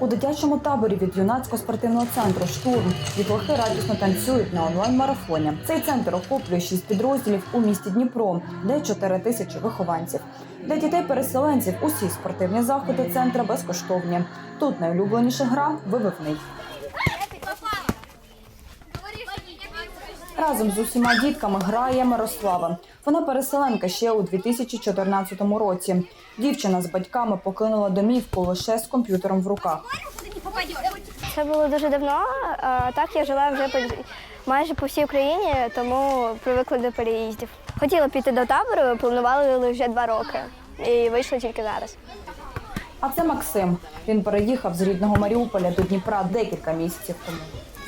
У дитячому таборі від юнацького спортивного центру Штурм дітлахи радісно танцюють на онлайн-марафоні. Цей центр охоплює шість підрозділів у місті Дніпро, де 4 тисячі вихованців. Для дітей-переселенців усі спортивні заходи центра безкоштовні. Тут найулюбленіша гра вибивний. Разом з усіма дітками грає Мирослава. Вона переселенка ще у 2014 році. Дівчина з батьками покинула домівку лише з комп'ютером в руках. Це було дуже давно. а Так я жила вже по- майже по всій Україні, тому привикла до переїздів. Хотіла піти до табору, планували вже два роки і вийшла тільки зараз. А це Максим. Він переїхав з рідного Маріуполя до Дніпра декілька місяців тому.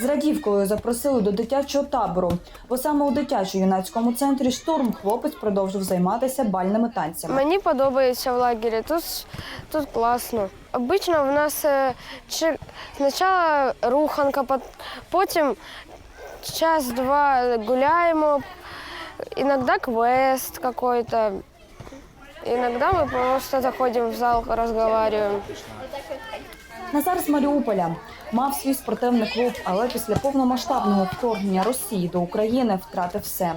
З радівкою запросили до дитячого табору, бо саме у дитячо-юнацькому центрі штурм хлопець продовжив займатися бальними танцями. Мені подобається в лагері. Тут, тут класно. Обично в нас е, чи, спочатку руханка, потім час-два гуляємо, іноді квест какой-то. Иногда мы просто заходим в зал, разговариваем. Назар з Маріуполя мав свій спортивний клуб, але після повномасштабного вторгнення Росії до України втратив все.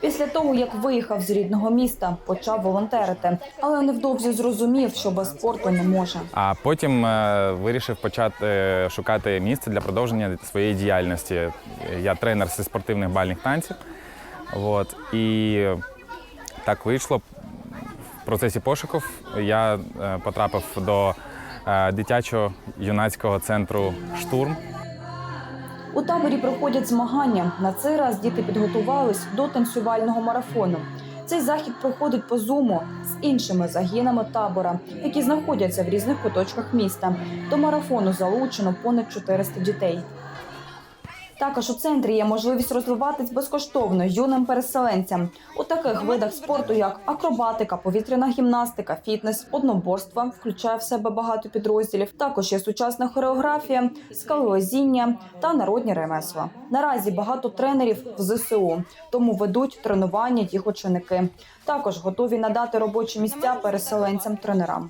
Після того, як виїхав з рідного міста, почав волонтерити, але невдовзі зрозумів, що без спорту не може. А потім е, вирішив почати е, шукати місце для продовження своєї діяльності. Я тренер зі спортивних бальних танців. От, і так вийшло. Процесі пошуків я е, потрапив до е, дитячого юнацького центру Штурм. У таборі проходять змагання. На цей раз діти підготувались до танцювального марафону. Цей захід проходить по зуму з іншими загінами табора, які знаходяться в різних куточках міста. До марафону залучено понад 400 дітей. Також у центрі є можливість розвиватись безкоштовно юним переселенцям у таких видах спорту, як акробатика, повітряна гімнастика, фітнес, одноборство, включає в себе багато підрозділів. Також є сучасна хореографія, скалолазіння та народні ремесла. Наразі багато тренерів в ЗСУ, тому ведуть тренування їх ученики. Також готові надати робочі місця переселенцям-тренерам.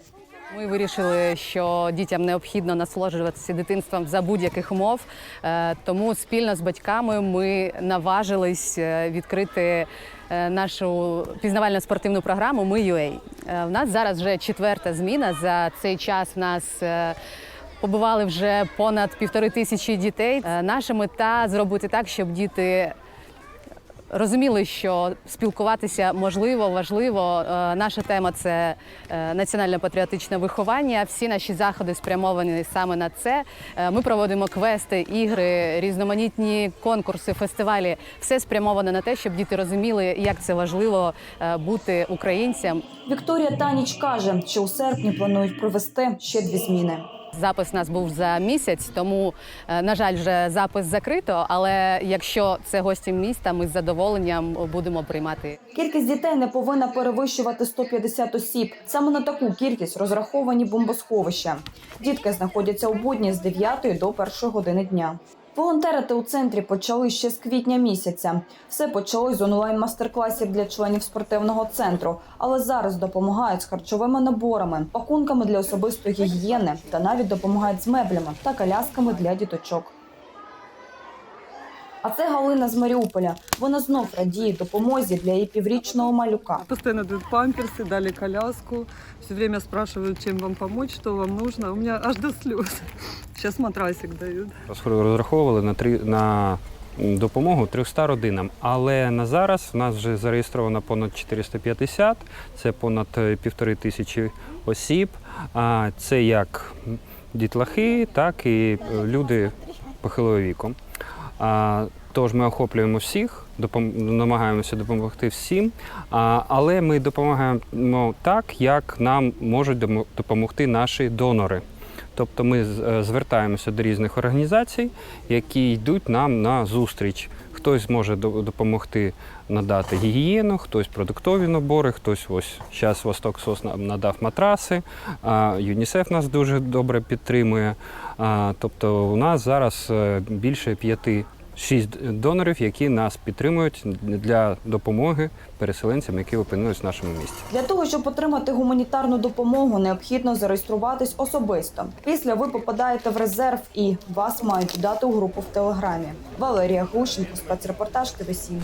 Ми вирішили, що дітям необхідно насолоджуватися дитинством за будь-яких умов. Е, Тому спільно з батьками ми наважились е, відкрити е, нашу пізнавальну спортивну програму Ми UA. У нас зараз вже четверта зміна. За цей час нас побували вже понад півтори тисячі дітей. Наша мета зробити так, щоб діти розуміли, що спілкуватися можливо, важливо. Е, Наша тема це е, національно-патріотичне виховання. Всі наші заходи спрямовані саме на це. Е, Ми проводимо квести, ігри, різноманітні конкурси, фестивалі. Все спрямовано на те, щоб діти розуміли, як це важливо бути українцям. Вікторія Таніч каже, що у серпні планують провести ще дві зміни. Запис у нас був за місяць, тому, е, на жаль, вже запис закрито. Але якщо це гості міста, ми з задоволенням будемо приймати. Кількість дітей не повинна перевищувати 150 осіб. Саме на таку кількість розраховані бомбосховища. Дітки знаходяться у будні з 9 до 1 години дня. Волонтерити у центрі почали ще з квітня місяця. Все почалось з онлайн-мастер-класів для членів спортивного центру, але зараз допомагають з харчовими наборами, пакунками для особистої гігієни та навіть допомагають з меблями та колясками для діточок. А це Галина з Маріуполя. Вона знов радіє допомозі для її піврічного малюка. Постоянно дают памперсы, дали коляску. Все время спрашивают, чем вам помочь, что вам нужно. У меня аж до слез. Сейчас матрасик дают. Розраховували на три на допомогу 300 родинам. Але на зараз в нас вже зареєстровано понад 450, це понад е, півтори тисячі осіб. А це як дітлахи, так і е, люди похилого віку. А, Тож ми охоплюємо всіх, допом- намагаємося допомогти всім, а, але ми допомагаємо так, як нам можуть допомогти наші донори. Тобто ми е, звертаємося до різних організацій, які йдуть нам на зустріч. Хтось може допомогти надати гігієну, хтось продуктові набори, хтось ось зараз Восток Сос надав матраси, а ЮНІСЕФ нас дуже добре підтримує. А, Тобто у нас зараз е, більше п'яти шість донорів, які нас підтримують для допомоги переселенцям, які опинились в нашому місті. Для того, щоб отримати гуманітарну допомогу, необхідно зареєструватись особисто. Після ви попадаєте в резерв і вас мають додати у групу в телеграмі. Валерія Глушенко, спецрепортаж ТВ 7